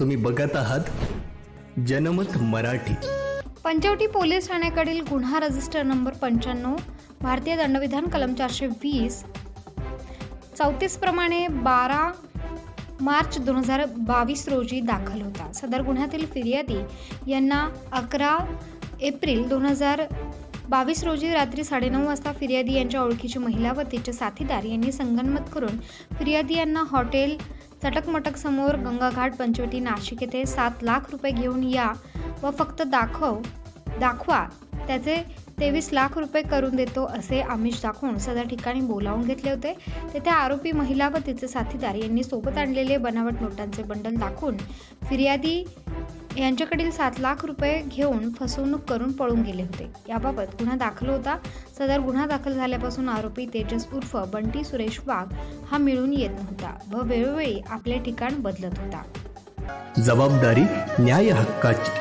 तुम्ही बघत आहात जनमत मराठी. पंचवटी पोलीस ठाण्याकडील गुन्हा रजिस्टर नंबर पंच्याण्णव भारतीय दंडविधान कलम चारशे वीस चौतीस प्रमाणे बारा मार्च दोन हजार बावीस रोजी दाखल होता. सदर गुन्ह्यातील फिर्यादी यांना अकरा एप्रिल दोन हजार बावीस रोजी रात्री साडेनऊ वाजता फिर्यादी यांच्या ओळखीची महिला व तिचे साथीदार यांनी संगनमत करून फिर्यादी यांना हॉटेल चटकमटक समोर गंगाघाट पंचवटी नाशिक येथे सात लाख रुपये घेऊन या व फक्त दाखव दाखवा. त्याचे तेवीस लाख रुपये करून देतो असे आमिष दाखवून सदर ठिकाणी बोलावून घेतले होते. तेथे आरोपी महिला व तिचे साथीदार यांनी सोबत आणलेले बनावट नोटांचे बंडल दाखवून फिर्यादी यांच्याकडील सात लाख रुपये घेऊन फसवणूक करून पळून गेले होते. याबाबत गुन्हा दाखल होता. सदर गुन्हा दाखल झाल्यापासून आरोपी तेजस उर्फ बंटी सुरेश वाघ हा मिळून येत नव्हता व वेळोवेळी आपले ठिकाण बदलत होता. जबाबदारी न्याय हक्काची